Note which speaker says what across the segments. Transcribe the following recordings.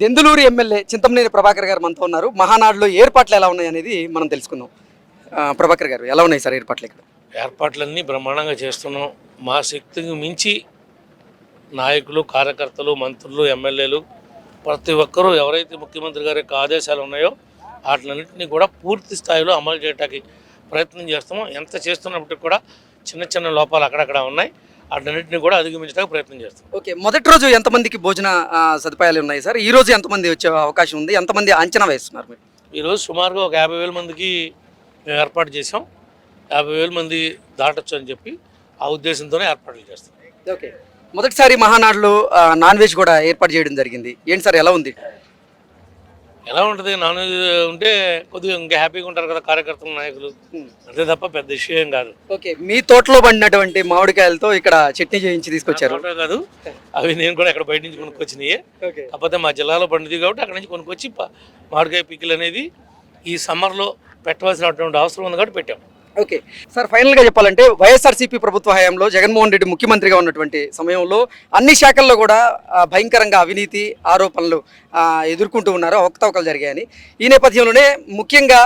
Speaker 1: Denduluru MLA Chintamaneni Prabhakar గారు మనతో ఉన్నారు. మహానాడులో ఏర్పాట్లు ఎలా ఉన్నాయి అనేది మనం తెలుసుకుందాం. ప్రభాకర్ గారు ఎలా ఉన్నాయి సార్ ఏర్పాట్లు ఇక్కడ?
Speaker 2: ఏర్పాట్లన్నీ బ్రహ్మాండంగా చేస్తున్నాం. మా శక్తికి మించి నాయకులు కార్యకర్తలు మంత్రులు ఎమ్మెల్యేలు ప్రతి ఒక్కరూ ఎవరైతే ముఖ్యమంత్రి గారి యొక్క ఆదేశాలు ఉన్నాయో వాటిలన్నింటినీ కూడా పూర్తి స్థాయిలో అమలు చేయడానికి ప్రయత్నం చేస్తాము ఎంత చేస్తున్నప్పటికీ కూడా చిన్న చిన్న లోపాలు అక్కడక్కడ ఉన్నాయి. వాటిలన్నింటినీ కూడా అధిగమించడానికి ప్రయత్నం చేస్తాం.
Speaker 1: ఓకే మొదటి రోజు ఎంతమందికి భోజన సదుపాయాలు ఉన్నాయి సార్? ఈ రోజు ఎంతమంది వచ్చే అవకాశం ఉంది? ఎంతమంది అంచనా వేస్తున్నారు మీరు?
Speaker 2: ఈరోజు సుమారుగా ఒక యాభై వేల మందికి మేము ఏర్పాటు చేసాం యాభై వేల మంది దాటొచ్చు అని చెప్పి ఆ ఉద్దేశంతోనే ఏర్పాట్లు చేస్తాం.
Speaker 1: ఓకే. మొదటిసారి మహానాడులో నాన్ వెజ్ కూడా ఏర్పాటు చేయడం జరిగింది. ఏంటి సార్ ఎలా ఉంది?
Speaker 2: ఎలా ఉంటుంది? నాన్ వెజ్ ఉంటే కొద్దిగా ఇంకా హ్యాపీగా ఉంటారు కదా కార్యకర్తలు నాయకులు. అంతే తప్ప పెద్ద ఇష్యూ ఏం కాదు.
Speaker 1: ఓకే మీ తోటలో పండినటువంటి మామిడికాయలతో ఇక్కడ చట్నీ చేయించి తీసుకొచ్చారు.
Speaker 2: కాదు. అవి నేను కూడా ఇక్కడ బయట నుంచి కొనుక్కొచ్చినాయి. కాకపోతే మా జిల్లాలో పండుది కాబట్టి అక్కడ నుంచి కొనుక్కొచ్చి మామిడికాయ పికిల్ అనేది ఈ సమ్మర్లో పెట్టవలసినటువంటి అవసరం ఉంది కాబట్టి పెట్టాం.
Speaker 1: ఓకే. సార్ ఫైనల్గా చెప్పాలంటే వైఎస్ఆర్సీపీ ప్రభుత్వ హయాంలో జగన్మోహన్ రెడ్డి ముఖ్యమంత్రిగా ఉన్నటువంటి సమయంలో అన్ని శాఖల్లో కూడా భయంకరంగా అవినీతి ఆరోపణలు ఎదుర్కొంటూ ఉన్నారు. అవకతవకలు జరిగాయని. ఈ నేపథ్యంలోనే ముఖ్యంగా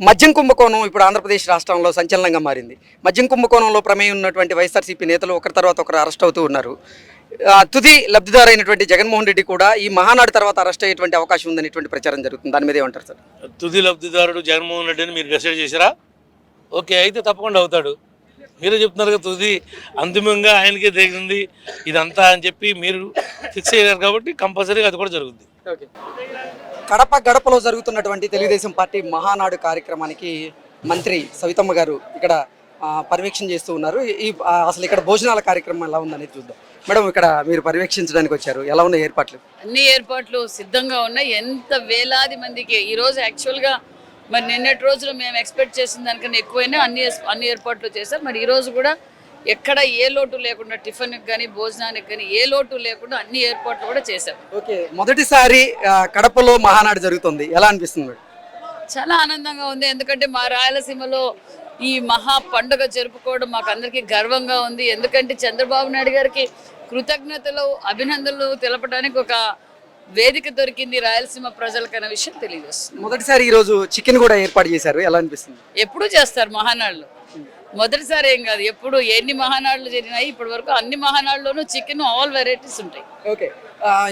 Speaker 1: మద్యం కుంభకోణం ఇప్పుడు ఆంధ్రప్రదేశ్ రాష్ట్రంలో సంచలనంగా మారింది. మద్యం కుంభకోణంలో ప్రమేయం ఉన్నటువంటి వైఎస్ఆర్సీపీ నేతలు ఒకరి తర్వాత ఒకరు అరెస్ట్ అవుతూ ఉన్నారు. తుది లబ్ధిదారైనటువంటి జగన్మోహన్ రెడ్డి కూడా ఈ మహానాడు తర్వాత అరెస్ట్ అయ్యేటువంటి అవకాశం ఉందనేటువంటి ప్రచారం జరుగుతుంది. దాని మీద ఏమంటారు సార్?
Speaker 2: తుది లబ్ధిదారుడు జగన్మోహన్ రెడ్డిని మీరు డిసైడ్ చేశారా? ఓకే అయితే తప్పకుండా అవుతాడు. మీరే చెప్తున్నారు కదా తుది అంతిమంగా ఆయనకే తగిలింది ఇదంతా అని చెప్పి మీరు ఫిక్స్ అయ్యారు కాబట్టి కంపల్సరీగా అది కూడా జరుగుద్ది.
Speaker 1: ఓకే. కడప గడపలో జరుగుతున్నటువంటి తెలుగుదేశం పార్టీ మహానాడు కార్యక్రమానికి మంత్రి సవితమ్మ గారు ఇక్కడ పర్యవేక్షణ చేస్తూ ఉన్నారు. ఈ అసలు ఇక్కడ భోజనాల కార్యక్రమం ఎలా ఉందనేది చూద్దాం. మేడం ఇక్కడ మీరు పర్యవేక్షించడానికి వచ్చారు. ఎలా ఉన్నాయి ఏర్పాట్లు?
Speaker 3: అన్ని ఏర్పాట్లు సిద్ధంగా ఉన్నాయి. ఎంత వేలాది మందికి ఈ రోజు యాక్చువల్గా మరి నిన్నటి రోజులో మేము ఎక్స్పెక్ట్ చేసిన దానికన్నా ఎక్కువైనా అన్ని అన్ని ఏర్పాట్లు చేశాం మరి ఈ రోజు కూడా ఎక్కడ ఏ లోటు లేకుండా టిఫిన్కి కానీ భోజనానికి కానీ ఏ లోటు లేకుండా అన్ని ఏర్పాట్లు కూడా చేశాం.
Speaker 1: ఓకే మొదటిసారి కడపలో మహానాడు జరుగుతుంది. ఎలా అనిపిస్తుంది
Speaker 3: చాలా ఆనందంగా ఉంది. ఎందుకంటే మా రాయలసీమలో ఈ మహా పండుగ జరుపుకోవడం మాకు అందరికీ గర్వంగా ఉంది. ఎందుకంటే చంద్రబాబు నాయుడు గారికి కృతజ్ఞతలు అభినందనలు తెలపడానికి ఒక వేదిక దొరికింది రాయలసీమ ప్రజలకన్న విషయం తెలియజేస్తుంది.
Speaker 1: మొదటిసారి ఈరోజు చికెన్ కూడా ఏర్పాటు చేశారు. ఎలా అనిపిస్తుంది?
Speaker 3: ఎప్పుడు చేస్తారు మహానాడులు మొదటిసారి ఏం కాదు ఎప్పుడు ఎన్ని మహానాడులు జరిగినాయి ఇప్పటి వరకు అన్ని మహానాడులోనూ చికెన్ ఆల్ వెరైటీస్ ఉంటాయి.
Speaker 1: ఓకే.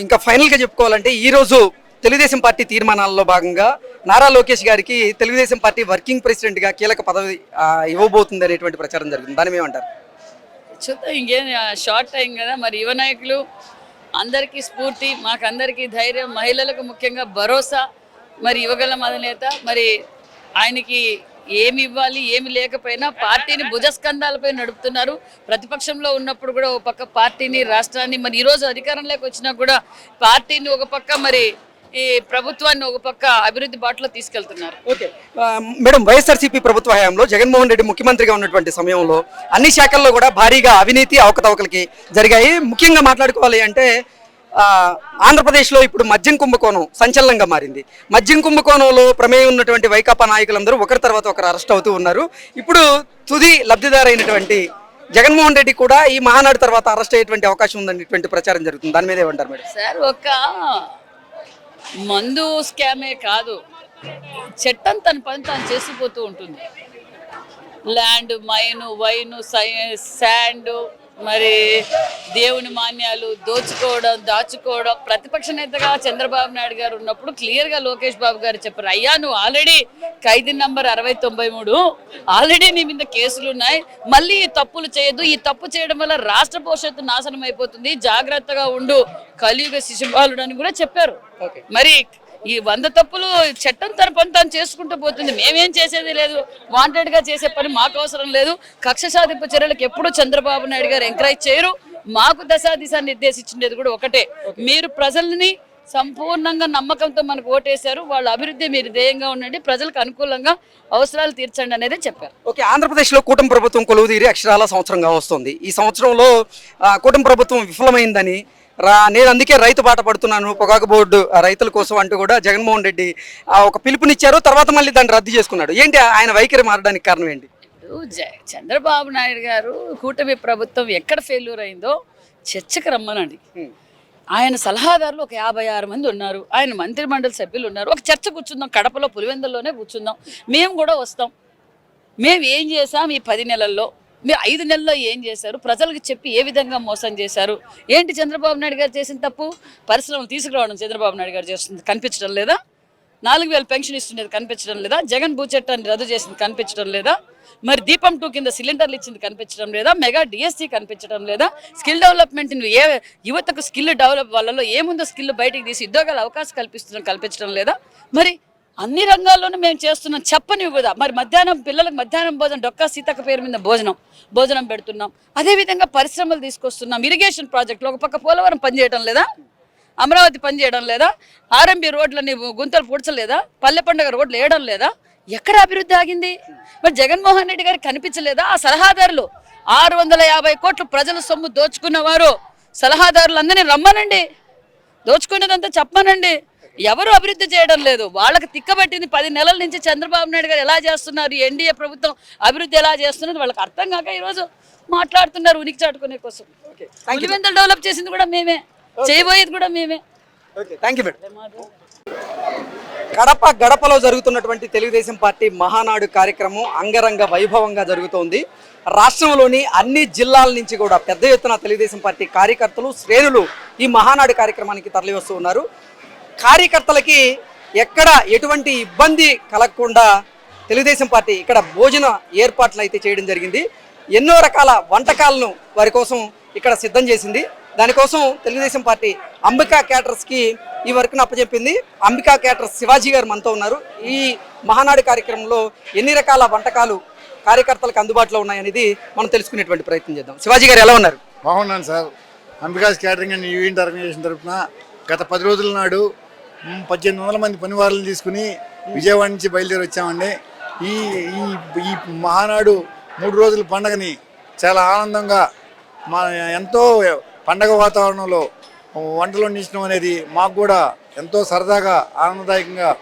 Speaker 1: ఇంకా ఫైనల్గా చెప్పుకోవాలంటే ఈరోజు తెలుగుదేశం పార్టీ తీర్మానాల్లో భాగంగా నారా లోకేష్ గారికి తెలుగుదేశం పార్టీ వర్కింగ్ ప్రెసిడెంట్గా కీలక పదవి ఇవ్వబోతుంది అనేటువంటి ప్రచారం జరుగుతుంది. దాని ఏమంటారు?
Speaker 3: చూద్దాం ఇంకేం షార్ట్ టైం కదా. మరి యువ నాయకులు అందరికీ స్ఫూర్తి మాకందరికీ ధైర్యం మహిళలకు ముఖ్యంగా భరోసా మరి యువగల అధినేత మరి ఆయనకి ఏమి ఇవ్వాలి ఏమి లేకపోయినా పార్టీని భుజస్కంధాలపై నడుపుతున్నారు. ప్రతిపక్షంలో ఉన్నప్పుడు కూడా ఒక పక్క పార్టీని రాష్ట్రాన్ని మరి ఈరోజు అధికారంలోకి వచ్చినా కూడా పార్టీని ఒక పక్క మరి ఈ ప్రభుత్వాన్ని ఒక పక్క అభివృద్ధి బాటలో తీసుకెళ్తున్నారు.
Speaker 1: ఓకే. మేడం వైఎస్ఆర్సీపీ ప్రభుత్వ హయాంలో జగన్మోహన్ రెడ్డి ముఖ్యమంత్రిగా ఉన్నటువంటి సమయంలో అన్ని శాఖల్లో కూడా భారీగా అవినీతి అవకతవకలకి జరిగాయి. ముఖ్యంగా మాట్లాడుకోవాలి అంటే ఆంధ్రప్రదేశ్లో ఇప్పుడు మద్యం కుంభకోణం సంచలనంగా మారింది. మద్యం కుంభకోణంలో ప్రమేయం ఉన్నటువంటి వైకాపా నాయకులందరూ ఒకరి తర్వాత ఒకరు అరెస్ట్ అవుతూ ఉన్నారు. ఇప్పుడు తుది లబ్ధిదారైనటువంటి జగన్మోహన్ రెడ్డి కూడా ఈ మహానాడు తర్వాత అరెస్ట్ అయ్యేటువంటి అవకాశం ఉందనేటువంటి ప్రచారం జరుగుతుంది. దాని మీద ఏమంటారు మేడం?
Speaker 3: సార్ ఒక మందు స్కామే కాదు. చట్టం తన పని తాను చేసిపోతూ ఉంటుంది. ల్యాండ్ మైను వైను సై శాండు మరి దేవుని మాన్యాలు దోచుకోవడం దాచుకోవడం ప్రతిపక్ష నేతగా చంద్రబాబు నాయుడు గారు ఉన్నప్పుడు క్లియర్గా లోకేష్ బాబు గారు చెప్పారు అయ్యా నువ్వు ఆల్రెడీ ఖైదీ నంబర్ అరవై తొంభై మూడు ఆల్రెడీ నీ మీద కేసులు ఉన్నాయి మళ్ళీ ఈ తప్పులు చేయొద్దు ఈ తప్పు చేయడం వల్ల రాష్ట్ర భవిష్యత్తు నాశనం అయిపోతుంది జాగ్రత్తగా ఉండు కలియుగ శిశుబాలుడు అని కూడా చెప్పారు.
Speaker 1: ఓకే
Speaker 3: మరి ఈ వంద తప్పులు చట్టం తన పని తాను చేసుకుంటూ పోతుంది. మేమేం చేసేది లేదు. వాంటెడ్గా చేసే పని మాకు అవసరం లేదు. కక్ష సాధింపు చర్యలకు ఎప్పుడూ చంద్రబాబు నాయుడు గారు ఎంకరేజ్ చేయరు. మాకు దశా దిశ నిర్దేశించిండేది కూడా ఒకటే. మీరు ప్రజల్ని సంపూర్ణంగా నమ్మకంతో మనకు ఓటేశారు. వాళ్ళ అభివృద్ధి మీరు ధ్యేయంగా ఉండండి. ప్రజలకు అనుకూలంగా అవసరాలు తీర్చండి అనేది చెప్పారు.
Speaker 1: ఓకే. ఆంధ్రప్రదేశ్లో కూటమి ప్రభుత్వం కొలువుదీరి అక్షరాల సంవత్సరంగా వస్తుంది. ఈ సంవత్సరంలో కూటమి ప్రభుత్వం విఫలమైందని రా నేను అందుకే రైతు బాట పడుతున్నాను. పొగాకు బోర్డు ఆ, రైతుల కోసం అంటూ కూడా జగన్మోహన్ రెడ్డి ఆ, ఒక పిలుపునిచ్చారు. తర్వాత మళ్ళీ దాన్ని రద్దు చేసుకున్నాడు. ఏంటి ఆయన వైఖరి మారడానికి కారణం ఏంటి?
Speaker 3: చంద్రబాబు నాయుడు గారు కూటమి ప్రభుత్వం ఎక్కడ ఫెయిల్యూర్ అయిందో చర్చకు రమ్మనండి. ఆయన సలహాదారులు ఒక యాభై ఆరు మంది ఉన్నారు. ఆయన మంత్రిమండలి సభ్యులు ఉన్నారు. ఒక చర్చ కూర్చుందాం కడపలో పులివెందుల్లోనే కూర్చుందాం. మేము కూడా వస్తాం. మేము ఏం చేసాం ఈ పది నెలల్లో? మీరు ఐదు నెలల్లో ఏం చేశారు? ప్రజలకు చెప్పి ఏ విధంగా మోసం చేశారు? ఏంటి చంద్రబాబు నాయుడు గారు చేసిన తప్పు? పరిశ్రమలు తీసుకురావడం చంద్రబాబు నాయుడు గారు చేస్తుంది. కనిపించడం లేదా? నాలుగు వేలు పెన్షన్ ఇస్తుండేది కనిపించడం లేదా? జగన్ భూచట్టాన్ని రద్దు చేసింది కనిపించడం లేదా? మరి దీపం టూ కింద సిలిండర్లు ఇచ్చింది కనిపించడం లేదా? మెగా డిఎస్సి కనిపించడం లేదా? స్కిల్ డెవలప్మెంట్ ఏ యువతకు స్కిల్ డెవలప్ వాళ్ళలో ఏముందో స్కిల్ బయటికి తీసి ఉద్యోగాల అవకాశం కల్పిస్తున్నాం కల్పించడం లేదా? మరి అన్ని రంగాల్లోనూ మేము చేస్తున్నాం. చెప్పని కదా. మరి మధ్యాహ్నం పిల్లలకు మధ్యాహ్నం భోజనం డొక్కా సీతక్క పేరు మీద భోజనం భోజనం పెడుతున్నాం. అదేవిధంగా పరిశ్రమలు తీసుకొస్తున్నాం. ఇరిగేషన్ ప్రాజెక్టులు. ఒక పక్క పోలవరం పనిచేయడం లేదా? అమరావతి పనిచేయడం లేదా? ఆర్ఎంబి రోడ్లని గుంతలు పూడ్చలేదా? పల్లె పండుగ రోడ్లు వేయడం లేదా? ఎక్కడ అభివృద్ధి ఆగింది? మరి జగన్మోహన్ రెడ్డి గారికి కనిపించలేదా? ఆ సలహాదారులు ఆరు వందల యాభై కోట్లు ప్రజల సొమ్ము దోచుకున్నవారు. సలహాదారులందరినీ రమ్మనండి. దోచుకునేదంతా చెప్పమనండి. ఎవరు అభివృద్ధి చేయడం లేదు. వాళ్ళకి తిక్కబట్టింది పది నెలల నుంచి చంద్రబాబు నాయుడు గారు ఎలా చేస్తున్నారు? ఎన్డీఏ ప్రభుత్వం అభివృద్ధి ఎలా చేస్తున్నది వాళ్ళకి అర్థం కాక ఈరోజు మాట్లాడుతున్నారు ఉనికి చాటుకునే కోసం. పులివెందులు డెవలప్ చేసింది కూడా మేమే. చేయబోయేది కూడా మేమే.
Speaker 1: కడప గడపలో జరుగుతున్నటువంటి తెలుగుదేశం పార్టీ మహానాడు కార్యక్రమం అంగరంగ వైభవంగా జరుగుతోంది. రాష్ట్రంలోని అన్ని జిల్లాల నుంచి కూడా పెద్ద ఎత్తున తెలుగుదేశం పార్టీ కార్యకర్తలు శ్రేణులు ఈ మహానాడు కార్యక్రమానికి తరలి వస్తూ ఉన్నారు. కార్యకర్తలకి ఎక్కడ ఎటువంటి ఇబ్బంది కలగకుండా తెలుగుదేశం పార్టీ ఇక్కడ భోజన ఏర్పాట్లు అయితే చేయడం జరిగింది. ఎన్నో రకాల వంటకాలను వారి కోసం ఇక్కడ సిద్ధం చేసింది. దానికోసం తెలుగుదేశం పార్టీ అంబికా క్యాటర్స్కి ఈ వరకు అప్పచెప్పింది. అంబికా క్యాటర్స్ శివాజీ గారు మనతో ఉన్నారు. ఈ మహానాడు కార్యక్రమంలో ఎన్ని రకాల వంటకాలు కార్యకర్తలకు అందుబాటులో ఉన్నాయనేది మనం తెలుసుకునేటువంటి ప్రయత్నం చేద్దాం. శివాజీ గారు ఎలా ఉన్నారు?
Speaker 4: బాగున్నాను sir. Ambika's catering and event organization తరఫున గత పది రోజుల నాడు పద్దెనిమిది వందల మంది పనివారులను తీసుకుని విజయవాడ నుంచి బయలుదేరి వచ్చామండి. ఈ ఈ ఈ మహానాడు మూడు రోజుల పండగని చాలా ఆనందంగా మా ఎంతో పండగ వాతావరణంలో వంటలు వండించడం అనేది మాకు కూడా ఎంతో సరదాగా ఆనందదాయకంగా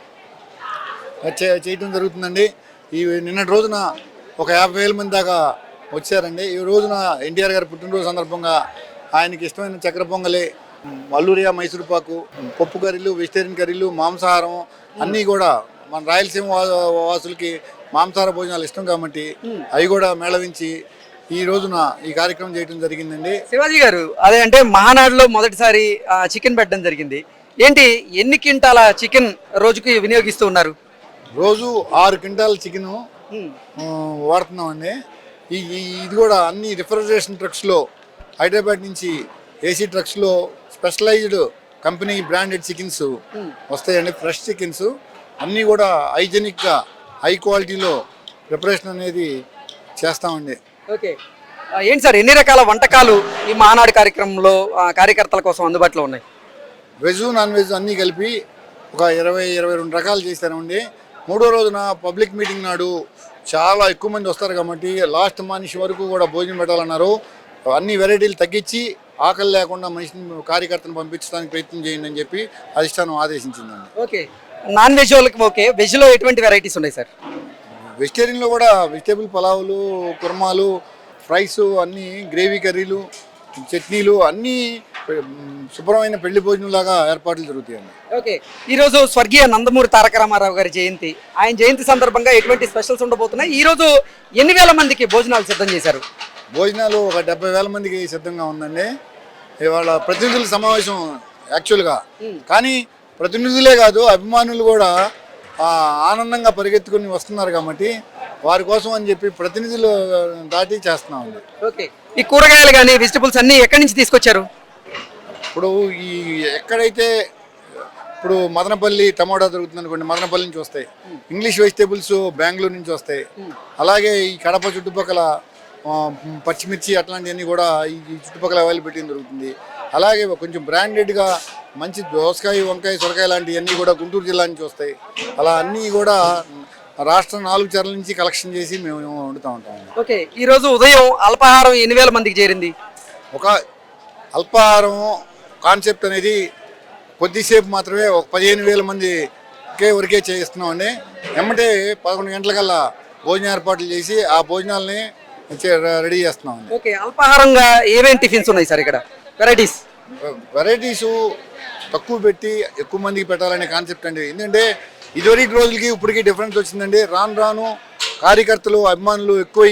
Speaker 4: చే- చేయటం జరుగుతుందండి. ఈ నిన్నటి రోజున ఒక యాభై వేల మంది దాకా వచ్చారండి. ఈ రోజున ఎన్టీఆర్ గారి పుట్టినరోజు సందర్భంగా ఆయనకి ఇష్టమైన చక్కెర పొంగలి అల్లూరియా మైసూర్ పాకు పప్పు కర్రీలు వెజిటేరియన్ కర్రీలు మాంసాహారం అన్నీ కూడా మన రాయలసీమ వాసులకి మాంసాహార భోజనాలు ఇష్టం కాబట్టి అవి కూడా మేళవించి ఈ రోజున ఈ కార్యక్రమం చేయడం జరిగిందండి.
Speaker 1: శివాజీ గారు అదే అంటే మహానాడులో మొదటిసారి చికెన్ పెట్టడం జరిగింది. ఏంటి ఎన్ని క్వింటాల చికెన్ రోజుకి వినియోగిస్తూ ఉన్నారు?
Speaker 4: రోజు ఆరు క్వింటాల చికెను ఈ ఈ- ఇది కూడా అన్ని రిఫ్రిజరేషన్ ట్రక్స్లో హైదరాబాద్ నుంచి ఏసీ ట్రక్స్లో స్పెషలైజ్డ్ కంపెనీ బ్రాండెడ్ చికెన్స్ వస్తాయండి. Fresh chickens. అన్నీ కూడా హైజెనిక్గా హై క్వాలిటీలో ప్రిపరేషన్ అనేది చేస్తామండి.
Speaker 1: ఓకే. ఏంటి సార్ ఎన్ని రకాల వంటకాలు ఈ మహానాడు కార్యక్రమంలో కార్యకర్తల కోసం అందుబాటులో ఉన్నాయి?
Speaker 4: వెజ్ నాన్ వెజ్ అన్నీ కలిపి ఒక ఇరవై ఇరవై రెండు రకాలు చేస్తామండి మూడో రోజున పబ్లిక్ మీటింగ్ నాడు చాలా ఎక్కువ మంది వస్తారు కాబట్టి లాస్ట్ మనిషి వరకు కూడా భోజనం పెట్టాలన్నారు. అన్ని వెరైటీలు తగ్గించి ఆకలి లేకుండా మనిషిని కార్యకర్తను పంపించడానికి ప్రయత్నం చేయండి అని చెప్పి అధిష్టానం ఆదేశించిందండి.
Speaker 1: ఓకే. నాన్ వెజ్ వాళ్ళకి ఓకే. వెజ్లో ఎటువంటి వెరైటీస్ ఉన్నాయి సార్?
Speaker 4: వెజిటేరియన్లో కూడా వెజిటేబుల్ పలావులు కుర్మాలు ఫ్రైస్ అన్నీ గ్రేవీ కర్రీలు చట్నీలు అన్నీ శుభ్రమైన పెళ్ళి భోజనం లాగా ఏర్పాట్లు జరుగుతాయండి.
Speaker 1: ఓకే. ఈరోజు స్వర్గీయ నందమూరి తారక రామారావు గారి జయంతి. ఆయన జయంతి సందర్భంగా ఎటువంటి స్పెషల్స్ ఉండబోతున్నాయి? ఈరోజు ఎన్ని వేల మందికి భోజనాలు సిద్ధం చేశారు?
Speaker 4: భోజనాలు ఒక డెబ్బై వేల మందికి సిద్ధంగా ఉందండి. ఇవాళ ప్రతినిధుల సమావేశం యాక్చువల్గా కానీ ప్రతినిధులే కాదు అభిమానులు కూడా ఆనందంగా పరిగెత్తుకుని వస్తున్నారు కాబట్టి వారి కోసం అని చెప్పి ప్రతినిధులు దాటి చేస్తున్నామండి
Speaker 1: ఓకే. ఈ కూరగాయలు కానీ వెజిటబుల్స్ అన్ని ఎక్కడి నుంచి తీసుకొచ్చారు?
Speaker 4: ఇప్పుడు ఈ ఎక్కడైతే ఇప్పుడు మదనపల్లి టమాటా దొరుకుతుంది అనుకోండి మదనపల్లి నుంచి వస్తాయి. ఇంగ్లీష్ వెజిటేబుల్స్ బెంగళూరు నుంచి వస్తాయి. అలాగే ఈ కడప చుట్టుపక్కల పచ్చిమిర్చి అట్లాంటివన్నీ కూడా ఈ చుట్టుపక్కల అవైలబిలిటీ దొరుకుతుంది. అలాగే కొంచెం బ్రాండెడ్గా మంచి దోసకాయ వంకాయ సొరకాయ లాంటివన్నీ కూడా గుంటూరు జిల్లా నుంచి వస్తాయి. అలా అన్నీ కూడా రాష్ట్రం నాలుగు చర్ల నుంచి కలెక్షన్ చేసి మేము వండుతూ ఉంటాం
Speaker 1: ఓకే ఈరోజు ఉదయం అల్పాహారం ఎన్ని వేల మందికి చేరింది?
Speaker 4: ఒక అల్పాహారం కాన్సెప్ట్ అనేది కొద్దిసేపు మాత్రమే ఒక పదిహేను వేల మందికే వరకే చేయిస్తున్నామండి ఎమ్మటే పదకొండు గంటలకల్లా భోజన ఏర్పాట్లు చేసి ఆ భోజనాలని రెడీ చేస్తున్నామండి
Speaker 1: ఓకే అల్పాహారంగా ఏమేమి టిఫిన్స్ ఉన్నాయి సార్ ఇక్కడ? వెరైటీస్
Speaker 4: వెరైటీస్ తక్కువ పెట్టి ఎక్కువ మందికి పెట్టాలనే కాన్సెప్ట్ అండి. ఎందుకంటే ఇదివరకు రోజులకి ఇప్పటికి డిఫరెన్స్ వచ్చిందండి. రాను రాను కార్యకర్తలు అభిమానులు ఎక్కువ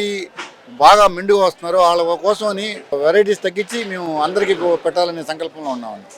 Speaker 4: బాగా మెండుగా వస్తున్నారు. వాళ్ళ కోసం అని వెరైటీస్ తగ్గించి మేము అందరికీ పెట్టాలనే సంకల్పంలో ఉన్నామండి.